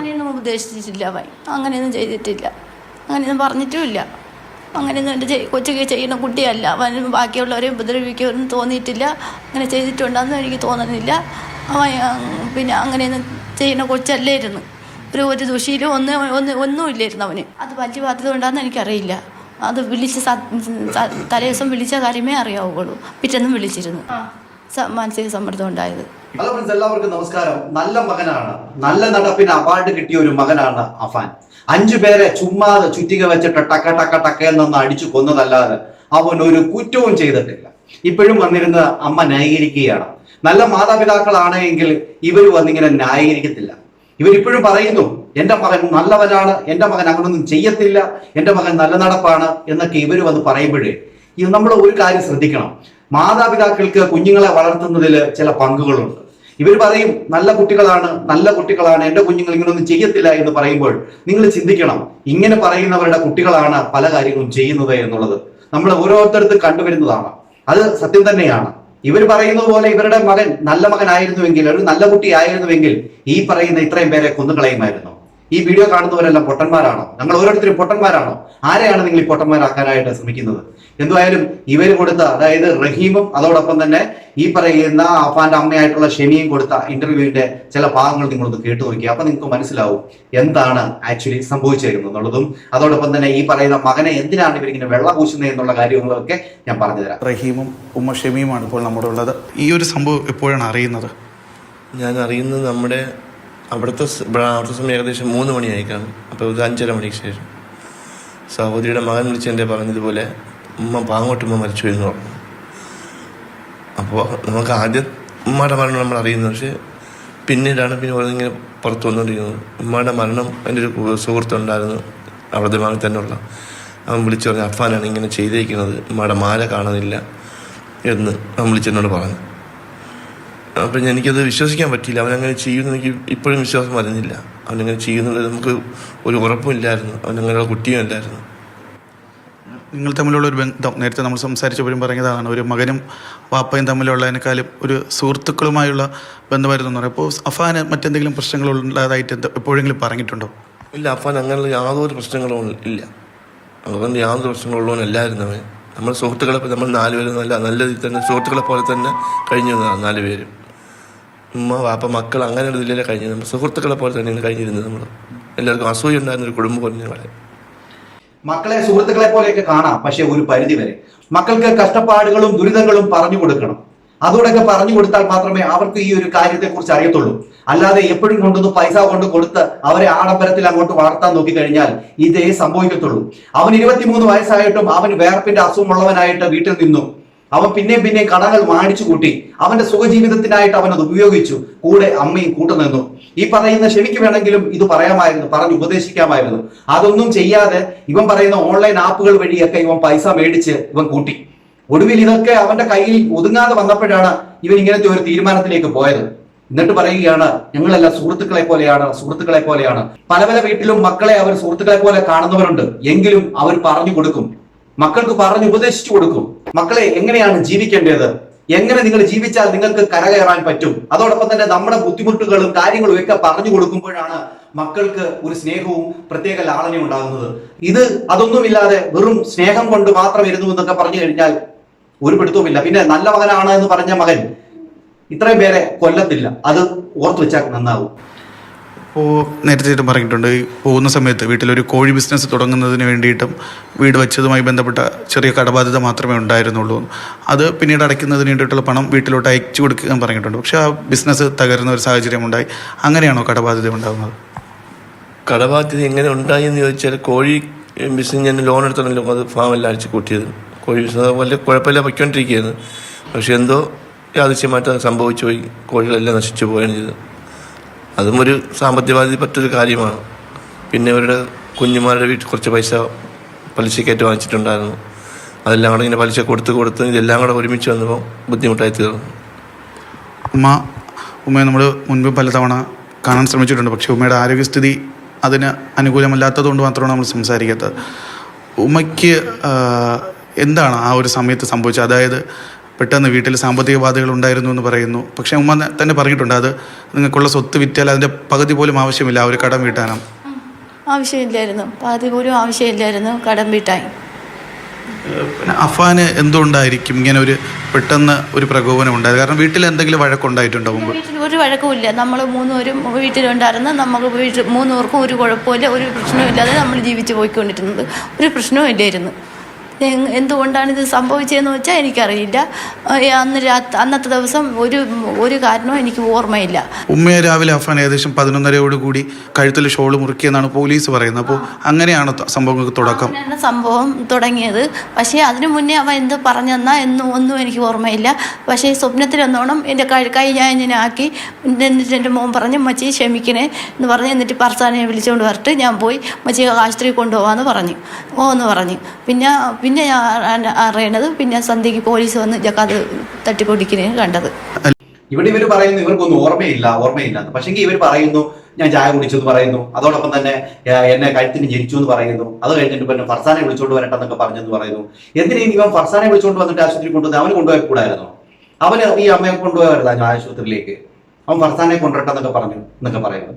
അങ്ങനെയൊന്നും ഉപദേശിച്ചിട്ടില്ല അവൻ. അങ്ങനെയൊന്നും ചെയ്തിട്ടില്ല. അങ്ങനെയൊന്നും പറഞ്ഞിട്ടുമില്ല. അങ്ങനെയൊന്നും എന്റെ കൊച്ചൊക്കെ ചെയ്യുന്ന കുട്ടിയല്ല. അവൻ ബാക്കിയുള്ളവരെ ഉപദ്രവിക്കുമെന്ന് തോന്നിയിട്ടില്ല. അങ്ങനെ ചെയ്തിട്ടുണ്ടെന്ന് എനിക്ക് തോന്നുന്നില്ല. അവൻ പിന്നെ അങ്ങനെയൊന്നും ചെയ്യുന്ന കൊച്ചല്ലായിരുന്നു. ഒരു ഒരു ദുഷിയിലും ഒന്ന് ഒന്ന് ഒന്നുമില്ലായിരുന്നു അവന്. അത് പറ്റി ബാധ്യത കൊണ്ടാന്ന് എനിക്കറിയില്ല. അത് വിളിച്ച് തലേ ദിവസം വിളിച്ച കാര്യമേ അറിയാവുള്ളൂ പിറ്റേന്നും വിളിച്ചിരുന്നു. മാനസിക സമ്മർദ്ദം ഉണ്ടായത്. ഹലോ ഫ്രണ്ട്സ് എല്ലാവർക്കും നമസ്കാരം. നല്ല മകനാണ്. നല്ല നടപ്പിന് അവാർഡ് കിട്ടിയ ഒരു മകനാണ് അഫാൻ. അഞ്ചു പേരെ ചുമ്മാതെ ചുറ്റിക വെച്ചിട്ട് ടക്ക ടക്ക ടക്ക എന്നൊന്ന് അടിച്ചു കൊന്നതല്ലാതെ അവൻ ഒരു കുറ്റവും ചെയ്തിട്ടില്ല. ഇപ്പോഴും വന്നിരുന്ന് അമ്മ ന്യായീകരിക്കുകയാണ്. നല്ല മാതാപിതാക്കളാണ് എങ്കിൽ ഇവർ വന്നിങ്ങനെ ന്യായീകരിക്കത്തില്ല. ഇവരിപ്പോഴും പറയുന്നു എന്റെ മകൻ നല്ലവനാണ് എന്റെ മകൻ അങ്ങനൊന്നും ചെയ്യത്തില്ല എന്റെ മകൻ നല്ല നടപ്പാണ് എന്നൊക്കെ ഇവർ വന്ന് പറയുമ്പോഴേ ഇത് നമ്മൾ ഒരു കാര്യം ശ്രദ്ധിക്കണം. മാതാപിതാക്കൾക്ക് കുഞ്ഞുങ്ങളെ വളർത്തുന്നതിൽ ചില പങ്കുകളുണ്ട്. ഇവർ പറയും നല്ല കുട്ടികളാണ് നല്ല കുട്ടികളാണ് എന്റെ കുഞ്ഞുങ്ങൾ ഇങ്ങനൊന്നും ചെയ്യത്തില്ല എന്ന് പറയുമ്പോൾ നിങ്ങൾ ചിന്തിക്കണം ഇങ്ങനെ പറയുന്നവരുടെ കുട്ടികളാണ് പല കാര്യങ്ങളും ചെയ്യുന്നത് എന്നുള്ളത്. നമ്മൾ ഓരോരുത്തർക്ക് കണ്ടുവരുന്നതാണ്. അത് സത്യം തന്നെയാണ്. ഇവർ പറയുന്നത് പോലെ ഇവരുടെ മകൻ നല്ല മകനായിരുന്നുവെങ്കിൽ ഒരു നല്ല കുട്ടി ആയിരുന്നുവെങ്കിൽ ഈ പറയുന്ന ഇത്രയും പേരെ കൊന്നുകളയുമായിരുന്നു. ഈ വീഡിയോ കാണുന്നവരെല്ലാം പൊട്ടന്മാരാണോ? ഞങ്ങൾ ഓരോരുത്തരും പൊട്ടന്മാരാണോ? ആരെയാണ് നിങ്ങൾ ഈ പൊട്ടന്മാരാക്കാനായിട്ട് ശ്രമിക്കുന്നത്? എന്തുവായാലും ഇവർ കൊടുത്ത അതായത് റഹീമും അതോടൊപ്പം തന്നെ ഈ പറയുന്ന അഫാന്റെ അമ്മയായിട്ടുള്ള ഷെമിയും കൊടുത്ത ഇന്റർവ്യൂവിന്റെ ചില ഭാഗങ്ങൾ നിങ്ങളൊന്ന് കേട്ടു നോക്കി. അപ്പൊ നിങ്ങൾക്ക് മനസ്സിലാവും എന്താണ് ആക്ച്വലി സംഭവിച്ചിരുന്നത് എന്നുള്ളതും അതോടൊപ്പം തന്നെ ഈ പറയുന്ന മകനെ എന്തിനാണ് ഇവരിങ്ങനെ വെള്ള പൂശുന്നത് എന്നുള്ള കാര്യങ്ങളൊക്കെ ഞാൻ പറഞ്ഞുതരാം റഹീമും ഉമ്മ ഷെമിയുമാണ് ഇപ്പോൾ നമ്മുടെ ഉള്ളത്. ഈ ഒരു സംഭവം എപ്പോഴാണ് അറിയുന്നത്? ഞാൻ അറിയുന്നത് നമ്മുടെ അവിടുത്തെ അവിടുത്തെ സമയം ഏകദേശം മൂന്ന് മണിയായി കാണും അപ്പോൾ ഒരു അഞ്ചര മണിക്ക് ശേഷം. സഹോദരിയുടെ മകൻ വിളിച്ച് എന്റെ പറഞ്ഞതുപോലെ ഉമ്മ പാങ്ങോട്ടുമ്മ മരിച്ചു എന്ന് പറഞ്ഞു. അപ്പോൾ നമുക്ക് ആദ്യം ഉമ്മയുടെ മരണം നമ്മൾ അറിയുന്നത് പക്ഷേ പിന്നീടാണ് പിന്നെ ഓരോന്നിങ്ങനെ പുറത്തു വന്നുകൊണ്ടിരിക്കുന്നത്. ഉമ്മയുടെ മരണം എന്റെ ഒരു സുഹൃത്തുണ്ടായിരുന്നു അവിടുത്തെ മകൻ തന്നെയുള്ള. അവൻ വിളിച്ചു പറഞ്ഞു അഫാനാണ് ഇങ്ങനെ ചെയ്തേക്കുന്നത്. ഉമ്മയുടെ മാല കാണുന്നില്ല എന്ന് അവൻ വിളിച്ചെന്നോട് പറഞ്ഞു. അപ്പം എനിക്കത് വിശ്വസിക്കാൻ പറ്റിയില്ല. അവനങ്ങനെ ചെയ്യുമെന്ന് എനിക്ക് ഇപ്പോഴും വിശ്വാസം വരുന്നില്ല. അവനങ്ങനെ ചെയ്യുന്നത് നമുക്ക് ഒരു ഉറപ്പുമില്ലായിരുന്നു അവനങ്ങനെ കുട്ടിയും ഇല്ലായിരുന്നു നിങ്ങൾ തമ്മിലുള്ള ഒരു ബന്ധം നേരത്തെ നമ്മൾ സംസാരിച്ചപ്പോഴും പറഞ്ഞതാണ് ഒരു മകനും വാപ്പയും തമ്മിലുള്ളതിനേക്കാളും ഒരു സുഹൃത്തുക്കളുമായുള്ള ബന്ധമായിരുന്നു എന്ന് പറയും അപ്പോൾ അഫാന് മറ്റെന്തെങ്കിലും പ്രശ്നങ്ങൾ ഉള്ളതായിട്ട് എന്താ എപ്പോഴെങ്കിലും പറഞ്ഞിട്ടുണ്ടോ? ഇല്ല അഫാൻ അങ്ങനെയുള്ള യാതൊരു പ്രശ്നങ്ങളും ഇല്ല. അതുകൊണ്ട് യാതൊരു പ്രശ്നങ്ങളുള്ളവൻ അല്ലായിരുന്നു അവൻ. നമ്മൾ സുഹൃത്തുക്കളെ നമ്മൾ നാലുപേരും നല്ല നല്ല രീതിയിൽ തന്നെ സുഹൃത്തുക്കളെ പോലെ തന്നെ കഴിഞ്ഞു നാലുപേരും ഉമ്മ വാപ്പ മക്കൾ അങ്ങനെ ഒരു ഇതിലല്ലേ കഴിഞ്ഞത്. നമ്മൾ സുഹൃത്തുക്കളെ പോലെ തന്നെയാണ് കഴിഞ്ഞിരുന്നത് നമ്മൾ എല്ലാവർക്കും അസൂയ ഉണ്ടായിരുന്ന ഒരു കുടുംബം പോലെ ഞങ്ങളെ. മക്കളെ സുഹൃത്തുക്കളെ പോലെയൊക്കെ കാണാം പക്ഷെ ഒരു പരിധി വരെ. മക്കൾക്ക് കഷ്ടപ്പാടുകളും ദുരിതങ്ങളും പറഞ്ഞു കൊടുക്കണം. അതോടൊക്കെ പറഞ്ഞു കൊടുത്താൽ മാത്രമേ അവർക്ക് ഈ ഒരു കാര്യത്തെ കുറിച്ച് അറിയത്തുള്ളൂ. അല്ലാതെ എപ്പോഴും കൊണ്ടുവന്ന് പൈസ കൊണ്ട് കൊടുത്ത് അവരെ ആഡംബരത്തിൽ അങ്ങോട്ട് വളർത്താൻ നോക്കി കഴിഞ്ഞാൽ ഇതേ സംഭവിക്കത്തുള്ളൂ. അവൻ ഇരുപത്തിമൂന്ന് വയസ്സായിട്ടും അവൻ വേർപ്പിന്റെ അസുഖമുള്ളവനായിട്ട് വീട്ടിൽ നിന്നു. അവൻ പിന്നെയും പിന്നെയും കടകൾ വാടിച്ചു കൂട്ടി. അവന്റെ സുഖജീവിതത്തിനായിട്ട് അവൻ അത് ഉപയോഗിച്ചു. കൂടെ അമ്മയും കൂട്ടുനിന്നു ഈ പറയുന്ന ക്ഷമിക്ക് വേണമെങ്കിലും ഇത് പറയാമായിരുന്നു പറഞ്ഞ് ഉപദേശിക്കാമായിരുന്നു. അതൊന്നും ചെയ്യാതെ ഇവൻ പറയുന്ന ഓൺലൈൻ ആപ്പുകൾ വഴിയൊക്കെ ഇവൻ പൈസ മേടിച്ച് ഇവൻ കൂട്ടി. ഒടുവിൽ ഇതൊക്കെ അവന്റെ കയ്യിൽ ഒതുങ്ങാതെ വന്നപ്പോഴാണ് ഇവൻ ഇങ്ങനത്തെ ഒരു തീരുമാനത്തിലേക്ക് പോയത്. എന്നിട്ട് പറയുകയാണ് ഞങ്ങളെല്ലാം സുഹൃത്തുക്കളെ പോലെയാണ് സുഹൃത്തുക്കളെ പോലെയാണ്. പല പല വീട്ടിലും മക്കളെ അവർ സുഹൃത്തുക്കളെ പോലെ കാണുന്നവരുണ്ട്. എങ്കിലും അവർ പറഞ്ഞു കൊടുക്കും. മക്കൾക്ക് പറഞ്ഞ് ഉപദേശിച്ചു കൊടുക്കും. മക്കളെ എങ്ങനെയാണ് ജീവിക്കേണ്ടത്? എങ്ങനെ നിങ്ങൾ ജീവിച്ചാൽ നിങ്ങൾക്ക് കരകയറാൻ പറ്റും? അതോടൊപ്പം തന്നെ നമ്മുടെ ബുദ്ധിമുട്ടുകളും കാര്യങ്ങളും ഒക്കെ പറഞ്ഞു കൊടുക്കുമ്പോഴാണ് മക്കൾക്ക് ഒരു സ്നേഹവും പ്രത്യേക ലാളനയും ഉണ്ടാകുന്നത്. ഇത് അതൊന്നുമില്ലാതെ വെറും സ്നേഹം കൊണ്ട് മാത്രം ഇരുന്നു എന്നൊക്കെ പറഞ്ഞു കഴിഞ്ഞാൽ ഒരു പിടുത്തവുമില്ല. പിന്നെ നല്ല മകനാണ് എന്ന് പറഞ്ഞ മകൻ ഇത്രയും പേരെ കൊല്ലത്തില്ല. അത് ഓർത്തു വെച്ചാൽ നന്നാവും. അപ്പോൾ നേരത്തെ ചേട്ടൻ പറഞ്ഞിട്ടുണ്ട് പോകുന്ന സമയത്ത് വീട്ടിലൊരു കോഴി ബിസിനസ് തുടങ്ങുന്നതിന് വേണ്ടിയിട്ടും വീട് വെച്ചതുമായി ബന്ധപ്പെട്ട ചെറിയ കടബാധ്യത മാത്രമേ ഉണ്ടായിരുന്നുള്ളൂ. അത് പിന്നീട് അടയ്ക്കുന്നതിന് വേണ്ടിയിട്ടുള്ള പണം വീട്ടിലോട്ട് അയച്ചു കൊടുക്കാൻ പറഞ്ഞിട്ടുണ്ട്. പക്ഷേ ആ ബിസിനസ് തകരുന്ന ഒരു സാഹചര്യം ഉണ്ടായി. അങ്ങനെയാണോ കടബാധ്യത ഉണ്ടാകുന്നത്? കടബാധ്യത എങ്ങനെ ഉണ്ടായി എന്ന് ചോദിച്ചാൽ കോഴി ബിസിനസ് ഞാൻ ലോൺ എടുത്തണല്ലോ അത് ഫാം എല്ലാം അടിച്ച് കൂട്ടിയത്. കോഴി ബിസിനസ് അതുപോലെ കുഴപ്പമില്ല പൊയ്ക്കൊണ്ടിരിക്കുകയായിരുന്നു. പക്ഷേ എന്തോ യാദൃശ്യമായിട്ട് സംഭവിച്ചു പോയി കോഴികളെല്ലാം നശിച്ചു പോവുകയാണ് ചെയ്തത്. അതും ഒരു സാമ്പത്തികവാദി പറ്റൊരു കാര്യമാണ്. പിന്നെ അവരുടെ കുഞ്ഞുമാരുടെ വീട്ടിൽ കുറച്ച് പൈസ പലിശക്കായിട്ട് വാങ്ങിച്ചിട്ടുണ്ടായിരുന്നു. അതെല്ലാം കൂടെ ഇങ്ങനെ പലിശ കൊടുത്ത് കൊടുത്ത് ഇതെല്ലാം കൂടെ ഒരുമിച്ച് വന്നപ്പോൾ ബുദ്ധിമുട്ടായി തീർന്നു. ഉമ്മ ഉമ്മയെ നമ്മൾ മുൻപ് പലതവണ കാണാൻ ശ്രമിച്ചിട്ടുണ്ട്. പക്ഷേ ഉമ്മയുടെ ആരോഗ്യസ്ഥിതി അതിന് അനുകൂലമല്ലാത്തത് കൊണ്ട് മാത്രമാണ് നമ്മൾ സംസാരിക്കാത്തത്. ഉമ്മയ്ക്ക് എന്താണ് ആ ഒരു സമയത്ത് സംഭവിച്ചത്? അതായത് പെട്ടെന്ന് വീട്ടിൽ സാമ്പത്തിക ബാധകൾ ഉണ്ടായിരുന്നു എന്ന് പറയുന്നു. പക്ഷെ ഉമ്മ തന്നെ പറഞ്ഞിട്ടുണ്ട് അത് നിങ്ങൾക്കുള്ള സ്വത്ത് വിറ്റാൽ അതിന്റെ പകുതി പോലും ആവശ്യമില്ല ഒരു കടം വീട്ടാനാണ്. ആവശ്യമില്ലായിരുന്നു. പാതി പോലും ആവശ്യമില്ലായിരുന്നു കടം വീട്ടാൻ. പിന്നെ അഫാന് എന്തുകൊണ്ടായിരിക്കും ഇങ്ങനെ ഒരു പെട്ടെന്ന് ഒരു പ്രകോപനം ഉണ്ടായത്? കാരണം വീട്ടിൽ എന്തെങ്കിലും വഴക്കുണ്ടായിട്ടുണ്ടോ മുമ്പ്? ഒരു വഴക്കുമില്ല നമ്മൾ മൂന്നുപേരും വീട്ടിലുണ്ടായിരുന്നു. നമുക്ക് വീട്ടിൽ മൂന്നുപേർക്കും ഒരു കുഴപ്പമില്ല ഒരു പ്രശ്നവും ഇല്ലാതെ നമ്മൾ ജീവിച്ചു പോയിക്കൊണ്ടിരുന്നത്. ഒരു പ്രശ്നവും ഇല്ലായിരുന്നു. എന്തുകൊണ്ടാണ് ഇത് സംഭവിച്ചതെന്ന് വെച്ചാൽ എനിക്കറിയില്ല. അന്ന് അന്നത്തെ ദിവസം ഒരു ഒരു കാരണവും എനിക്ക് ഓർമ്മയില്ല. ഉമ്മയെ രാവിലെ അഫാൻ ഏകദേശം പതിനൊന്നരയോട് കൂടി കഴുത്തിൽ ഷോൾ മുറുക്കിയെന്നാണ് പോലീസ് പറയുന്നത്. അപ്പോൾ അങ്ങനെയാണ് സംഭവം സംഭവങ്ങൾക്ക് തുടക്കം? സംഭവം തുടങ്ങിയത്. പക്ഷേ അതിനു മുന്നേ അവൻ എന്ത് പറഞ്ഞെന്നാ എന്നും ഒന്നും എനിക്ക് ഓർമ്മയില്ല. പക്ഷേ സ്വപ്നത്തിൽ എന്നോണം എന്റെ കൈ കൈ ഞാൻ ഇങ്ങനെ ആക്കി. എന്നിട്ട് എന്റെ മോൻ പറഞ്ഞു മച്ചി ക്ഷമിക്കണേ എന്ന് പറഞ്ഞ് എന്നിട്ട് പറസാനെ വിളിച്ചുകൊണ്ട് വരട്ട്. ഞാൻ പോയി മച്ചി ആശുപത്രി കൊണ്ടുപോകാമെന്ന് പറഞ്ഞു. ഓ എന്ന് പറഞ്ഞു. പിന്നെ പിന്നെ അറിയണത് പിന്നെ സന്ധ്യക്ക് പോലീസ് വന്ന് ജക്കാത് തട്ടിപ്പൊടിക്കുന്നതിന് കണ്ടത്. ഇവിടെ ഇവർ പറയുന്നു ഇവർക്കൊന്നും ഓർമ്മയില്ല ഓർമ്മയില്ല പക്ഷെ പക്ഷെങ്കിൽ ഇവർ പറയുന്നു ഞാൻ ചായ കുടിച്ചു എന്ന് പറയുന്നു. അതോടൊപ്പം തന്നെ എന്നെ കഴുത്തിന് ജനിച്ചു എന്ന് പറയുന്നു. അത് കഴിഞ്ഞിട്ട് പിന്നെ ഫർസാനെ വിളിച്ചുകൊണ്ട് വരട്ടെ എന്നൊക്കെ പറഞ്ഞെന്ന് പറയുന്നു. എന്തിനാ ഇവൻ ഫർസാനെ വിളിച്ചുകൊണ്ട് വന്നിട്ട് ആശുപത്രി കൊണ്ടുവന്ന് അവന് കൊണ്ടുപോയി കൂടായിരുന്നോ? അവന് ഈ അമ്മയെ കൊണ്ടുപോയതായിരുന്നു ആശുപത്രിയിലേക്ക്. അവൻ ഫർസാനെ കൊണ്ടുവരട്ടെ എന്നൊക്കെ പറഞ്ഞു എന്നൊക്കെ പറയുന്നു.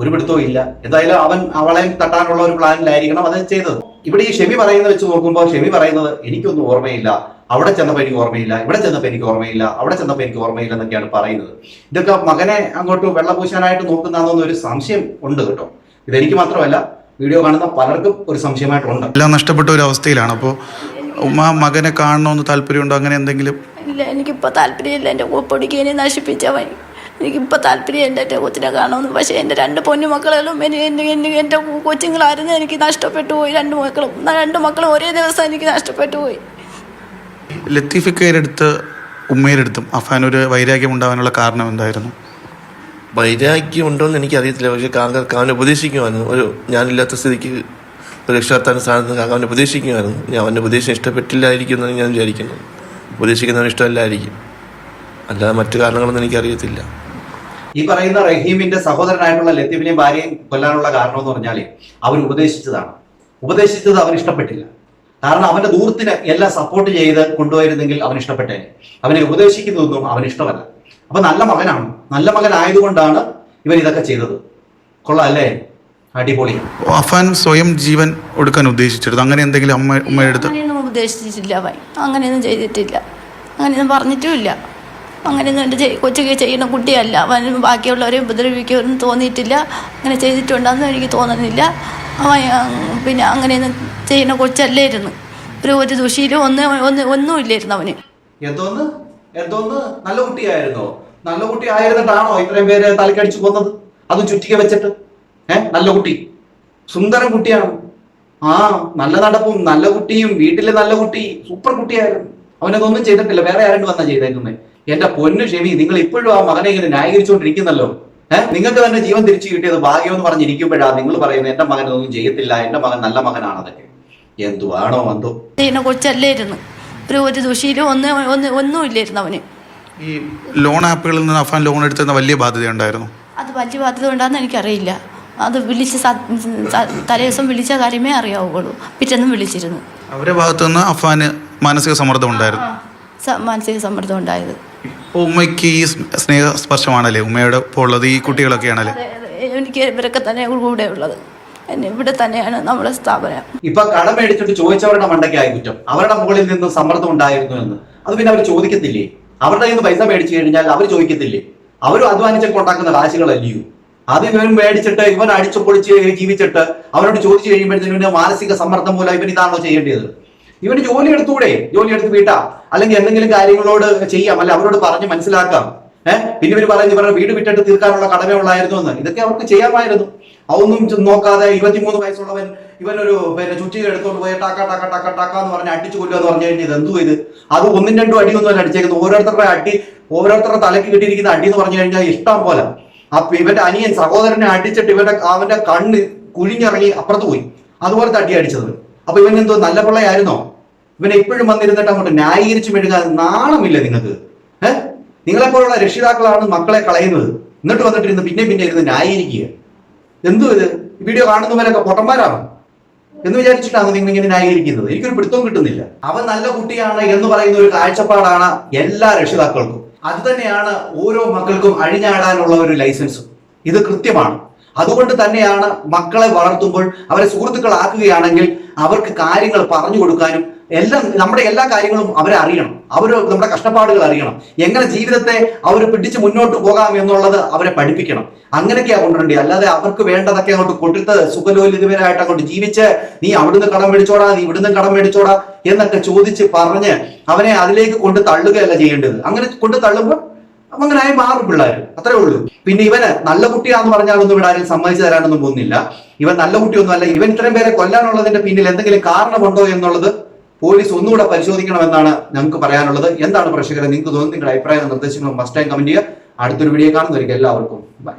ഒരു പിടുത്തവും ഇല്ല. എന്തായാലും അവൻ അവളെ തട്ടാനുള്ള ഒരു പ്ലാനിലായിരിക്കണം അത് ചെയ്തത്. ഇവിടെ ഈ ഷെമി പറയുന്നത് വെച്ച് നോക്കുമ്പോൾ ഷെമി പറയുന്നത് എനിക്കൊന്നും ഓർമ്മയില്ല. അവിടെ ചെന്നപ്പോൾ എനിക്ക് ഓർമ്മയില്ല. ഇവിടെ ചെന്നപ്പോൾ എനിക്ക് ഓർമ്മയില്ല. അവിടെ ചെന്നപ്പോൾ എനിക്ക് ഓർമ്മയില്ല എന്നൊക്കെയാണ് പറയുന്നത്. ഇതൊക്കെ മകനെ അങ്ങോട്ട് വെള്ളപൂശാനായിട്ട് നോക്കുന്നതെന്നൊന്നും ഒരു സംശയം ഉണ്ട് കേട്ടോ. ഇതെനിക്ക് മാത്രമല്ല വീഡിയോ കാണുന്ന പലർക്കും ഒരു സംശയമായിട്ടുണ്ട്. എല്ലാം നഷ്ടപ്പെട്ട ഒരു അവസ്ഥയിലാണ്. അപ്പോൾ ഉമ്മ മകനെ കാണണമെന്ന് താല്പര്യമുണ്ടോ? അങ്ങനെ എന്തെങ്കിലും? ഇല്ല എനിക്കിപ്പോൾ താല്പര്യമില്ല. എന്റെ നശിപ്പിച്ചാൽ നശിപ്പിച്ചവൻ എനിക്കിപ്പോൾ താല്പര്യം എന്റെ എന്റെ കൊച്ചിനെ കാണുമെന്ന്. പക്ഷേ എന്റെ രണ്ട് പൊന്നു മക്കളും എനിക്ക് എന്റെ എന്റെ എന്റെ കൊച്ചുങ്ങളായിരുന്നു. എനിക്ക് നഷ്ടപ്പെട്ടു പോയി രണ്ട് മക്കളും. രണ്ട് മക്കളും ഒരേ ദിവസം എനിക്ക് നഷ്ടപ്പെട്ടു പോയി. ലത്തീഫിക്കയുടെ അടുത്ത് ഉമ്മയുടെ അടുത്തും അഫാൻ ഒരു വൈരാഗ്യം ഉണ്ടാകാനുള്ള കാരണം എന്തായിരുന്നു? വൈരാഗ്യം ഉണ്ടോയെന്ന് എനിക്കറിയത്തില്ല. പക്ഷേ കാക്ക അവനെ ഉപദേശിക്കുമായിരുന്നു ഒരു ഞാനില്ലാത്ത സ്ഥിതിക്ക് ഒരു രക്ഷാസ്ഥാന സ്ഥാനത്ത് അവനെ ഉപദേശിക്കുമായിരുന്നു ഞാൻ അവന്റെ ഉപദേശം ഇഷ്ടപ്പെട്ടില്ലായിരിക്കും എന്നാണ് ഞാൻ വിചാരിക്കുന്നത്. ഉപദേശിക്കുന്നവന് ഇഷ്ടമല്ലായിരിക്കും. അല്ലാതെ മറ്റു കാരണങ്ങളൊന്നും എനിക്കറിയത്തില്ല. ഈ പറയുന്ന റഹീമിന്റെ സഹോദരനായിട്ടുള്ള ലത്തീഫിനെയും ഭാര്യയും കൊല്ലാനുള്ള കാരണം എന്ന് പറഞ്ഞാൽ അവർ ഉപദേശിച്ചതാണ്. ഉപദേശിച്ചത് അവൻ ഇഷ്ടപ്പെട്ടില്ല. കാരണം അവന്റെ ദൂരത്തിന് എല്ലാം സപ്പോർട്ട് ചെയ്ത് കൊണ്ടുപോയിരുന്നെങ്കിൽ അവൻ ഇഷ്ടപ്പെട്ടേനെ. അവനെ ഉപദേശിക്കുന്നതൊന്നും അവൻ ഇഷ്ടമല്ല. അപ്പൊ നല്ല മകനാണ്. നല്ല മകനായതുകൊണ്ടാണ് ഇവൻ ഇതൊക്കെ ചെയ്തത്. കൊള്ളാം അല്ലേ? അടിപൊളി. അഫാൻ സ്വയം ജീവൻ കൊടുക്കാൻ ഉദ്ദേശിച്ചിരുന്നു. അങ്ങനെ എന്തെങ്കിലും അമ്മ ഉമ്മയുടെ അടുത്ത് അങ്ങനെയൊന്നും ഉദ്ദേശിച്ചിട്ടില്ല അങ്ങനെ അങ്ങനെയൊന്നും ചെയ്തിട്ടില്ല. അങ്ങനെയൊന്നും പറഞ്ഞിട്ടുമില്ല. അങ്ങനെയൊന്നും എന്റെ കൊച്ചു ചെയ്യുന്ന കുട്ടിയല്ല. അവൻ ബാക്കിയുള്ളവരെ ഉപദ്രവിക്കുമെന്ന് തോന്നിയിട്ടില്ല. അങ്ങനെ ചെയ്തിട്ടുണ്ടെന്ന് എനിക്ക് തോന്നുന്നില്ല. അവൻ പിന്നെ അങ്ങനെയൊന്നും ചെയ്യുന്ന കൊച്ചല്ലായിരുന്നു. ഒരു ഒരു ദുഷിയിലും ഒന്ന് ഒന്ന് ഒന്നും ഇല്ലായിരുന്നു അവന്. എന്തോന്ന്? എന്തോന്ന്? നല്ല കുട്ടിയായിരുന്നോ? നല്ല കുട്ടി ആയിരുന്നിട്ടാണോ ഇത്രയും പേര് തലക്കടിച്ചു പോകുന്നത് അത് ചുറ്റിക വെച്ചിട്ട്. ഏ? നല്ല കുട്ടി. സുന്ദരം കുട്ടിയാണ്. ആ നല്ല നടപ്പും നല്ല കുട്ടിയും വീട്ടിലെ നല്ല കുട്ടി സൂപ്പർ കുട്ടിയായിരുന്നു. അവനതൊന്നും ചെയ്തിട്ടില്ല. വേറെ ആരും വന്നാ ചെയ്തേക്കുന്നത് എന്റെ പൊന്നു ചെവി നിങ്ങൾ ഇപ്പോഴും ആ മകനെ ഇങ്ങനെ ന്യായീകരിച്ചുകൊണ്ടിരിക്കുന്നല്ലോ. ഏഹ് നിങ്ങൾക്ക് തന്നെ ജീവൻ തിരിച്ചു കിട്ടിയത് ഭാഗ്യം എന്ന് പറഞ്ഞിരിക്കുമ്പോഴാണ് നിങ്ങൾ പറയുന്നത് എന്റെ മകൻ ഒന്നും ചെയ്യത്തില്ല എന്റെ മകൻ നല്ല മകനാണ് അതൊക്കെ എന്തുവാണോ എന്തോ. ചെയ്യുന്ന കൊച്ചല്ലായിരുന്നു ഒരു ഒരു ദുഷിയിലും ഒന്ന് ഒന്ന് ഒന്നുമില്ലായിരുന്നു അവന്. ഈ ലോൺ ആപ്പുകളിൽ നിന്ന് അഫാൻ ലോൺ എടുത്തെന്ന വലിയ ബാധ്യത ഉണ്ടായിരുന്നു. അത് വലിയ ബാധ്യത ഉണ്ടാന്ന് എനിക്കറിയില്ല. അത് വിളിച്ച് തലേ ദിവസം തലേദിവസം വിളിച്ച കാര്യമേ അറിയാവുള്ളൂ. പിറ്റേന്നും വിളിച്ചിരുന്നു. അവരുടെ ഭാഗത്തുനിന്ന് അഫാന് മാനസിക സമ്മർദ്ദം ഉണ്ടായിരുന്നു. മാനസിക സമ്മർദ്ദം ഉണ്ടായത്. ഇപ്പോൾ ഉമ്മയ്ക്ക് ഈ സ്നേഹ സ്പർശമാണല്ലേ? ഉമ്മയുടെ ഇപ്പോൾ ഉള്ളത് ഈ കുട്ടികളൊക്കെയാണല്ലേ. എനിക്ക് ഇവരൊക്കെ തന്നെ കൂടെ ഉള്ളത്. എന്നെ ഇവിടെ തന്നെയാണ് നമ്മുടെ സ്ഥാപനം. ഇപ്പൊ കടം മേടിച്ചിട്ട് ചോദിച്ചവരുടെ മണ്ടയ്ക്കായി കുറ്റം. അവരുടെ മുകളിൽ നിന്ന് സമ്മർദ്ദം ഉണ്ടായിരുന്നു എന്ന്. അത് പിന്നെ അവർ ചോദിക്കത്തില്ലേ? അവരുടെ കയ്യിൽ നിന്ന് പൈസ മേടിച്ചു കഴിഞ്ഞാൽ അവർ ചോദിക്കത്തില്ലേ? അവരും അധ്വാനിച്ചൊക്കെ ഉണ്ടാക്കുന്ന കാശുകളല്ലയോ? അത് ഇവൻ മേടിച്ചിട്ട് ഇവൻ അടിച്ചു പൊളിച്ച് ജീവിച്ചിട്ട് അവരോട് ചോദിച്ചു കഴിയുമ്പോഴത്തേനും ഇവന് മാനസിക സമ്മർദ്ദം മൂലം ഇവൻ ഇതാണോ ചെയ്യേണ്ടത്? ഇവന് ജോലി എടുത്തൂടെ? ജോലി എടുത്ത് വീട്ടാ. അല്ലെങ്കിൽ എന്തെങ്കിലും കാര്യങ്ങളോട് ചെയ്യാം. അല്ല അവരോട് പറഞ്ഞ് മനസ്സിലാക്കാം. ഏഹ് പിന്നെ ഇവർ പറയുന്നത് ഇവരുടെ വീട് വിട്ടിട്ട് തീർക്കാനുള്ള കടമ ഉള്ളായിരുന്നു എന്ന്. ഇതൊക്കെ അവർക്ക് ചെയ്യാമായിരുന്നു. അതൊന്നും നോക്കാതെ ഇരുപത്തിമൂന്ന് വയസ്സുള്ളവൻ ഇവനൊരു പിന്നെ ചുറ്റി എടുത്തോണ്ട് പോയി ടാക്ക ടാക്ക ടാക്ക ടാക്ക എന്ന് പറഞ്ഞ് അടിച്ചു കൊല്ലുക എന്ന് പറഞ്ഞു കഴിഞ്ഞാൽ എന്തു ഇത്? അത് ഒന്നും രണ്ടും അടിയൊന്നും അല്ല അടിച്ചേക്കുന്നത്. ഓരോരുത്തരുടെ അടി ഓരോരുത്തരുടെ തലയ്ക്ക് കിട്ടിയിരിക്കുന്ന അടി എന്ന് പറഞ്ഞു കഴിഞ്ഞാൽ ഇഷ്ടം പോലെ. അപ്പൊ ഇവന്റെ അനിയൻ സഹോദരനെ അടിച്ചിട്ട് ഇവന്റെ അവന്റെ കണ്ണ് കുഴിഞ്ഞിറങ്ങി അപ്പുറത്ത് പോയി. അതുപോലത്തെ അടി അടിച്ചത് അപ്പൊ ഇവൻ എന്തോ നല്ല പിള്ളയായിരുന്നോ? ഇവനെ ഇപ്പോഴും വന്നിരുന്നിട്ട് അങ്ങോട്ട് ന്യായീകരിച്ചു മെഴുകാൻ നാണമില്ല നിങ്ങൾക്ക്. ഏഹ് നിങ്ങളെപ്പോലുള്ള രക്ഷിതാക്കളാണ് മക്കളെ കളയുന്നത്. എന്നിട്ട് വന്നിട്ടിരുന്ന് പിന്നെ പിന്നെ ഇരുന്ന് ന്യായീകരിക്കുക. എന്തോ ഇത്? വീഡിയോ കാണുന്നവരൊക്കെ പൊട്ടന്മാരാണ്? എന്ന് വിചാരിച്ചിട്ടാണ് നിങ്ങൾ ഇങ്ങനെ ന്യായീകരിക്കുന്നത്. എനിക്കൊരു പിടുത്തവും കിട്ടുന്നില്ല. അവൻ നല്ല കുട്ടിയാണ് എന്ന് പറയുന്ന ഒരു കാഴ്ചപ്പാടാണ് എല്ലാ രക്ഷിതാക്കൾക്കും. അത് തന്നെയാണ് ഓരോ മക്കൾക്കും അഴിഞ്ഞാടാനുള്ള ഒരു ലൈസൻസും. ഇത് കൃത്യമാണ്. അതുകൊണ്ട് തന്നെയാണ് മക്കളെ വളർത്തുമ്പോൾ അവരെ സുഹൃത്തുക്കളാക്കുകയാണെങ്കിൽ അവർക്ക് കാര്യങ്ങൾ പറഞ്ഞു കൊടുക്കാനും എല്ലാം നമ്മുടെ എല്ലാ കാര്യങ്ങളും അവരെ അറിയണം. അവർ നമ്മുടെ കഷ്ടപ്പാടുകൾ അറിയണം. എങ്ങനെ ജീവിതത്തെ അവർ പിടിച്ച് മുന്നോട്ട് പോകാം എന്നുള്ളത് അവരെ പഠിപ്പിക്കണം. അങ്ങനെയൊക്കെയാ കൊണ്ടുവരേണ്ടത്. അല്ലാതെ അവർക്ക് വേണ്ടതൊക്കെ അങ്ങോട്ട് കൊടുത്ത് സുഖലോലിതവരായിട്ട് അങ്ങോട്ട് ജീവിച്ച് നീ അവിടുന്ന് കടം മേടിച്ചോടാ നീ ഇവിടുന്ന് കടം മേടിച്ചോടാ എന്നൊക്കെ ചോദിച്ച് പറഞ്ഞ് അവനെ അതിലേക്ക് കൊണ്ട് തള്ളുകയല്ല ചെയ്യേണ്ടത്. അങ്ങനെ കൊണ്ട് തള്ളുമ്പോൾ അങ്ങനായി മാറും പിള്ളേർ അത്രേ ഉള്ളൂ. പിന്നെ ഇവന് നല്ല കുട്ടിയാന്ന് പറഞ്ഞാലൊന്നും ഇവിടെ ആരും സമ്മതിച്ചു തരാനൊന്നും പോകുന്നില്ല. ഇവൻ നല്ല കുട്ടിയൊന്നും അല്ല ഇവൻ ഇത്രയും പേരെ കൊല്ലാനുള്ളതിന്റെ പിന്നിൽ എന്തെങ്കിലും കാരണമുണ്ടോ എന്നുള്ളത് പോലീസ് ഒന്നുകൂടെ പരിശോധിക്കണമെന്നാണ് ഞങ്ങൾക്ക് പറയാനുള്ളത്. എന്താണ് പ്രേക്ഷകരെ നിങ്ങൾക്ക് തോന്നുന്നു നിങ്ങളുടെ അഭിപ്രായം നിർദ്ദേശങ്ങളും മസ്റ്റ് ടൈം കമന്റ് ചെയ്യുക. അടുത്തൊരു വീഡിയോ കാണുന്നവർക്ക് എല്ലാവർക്കും ബൈ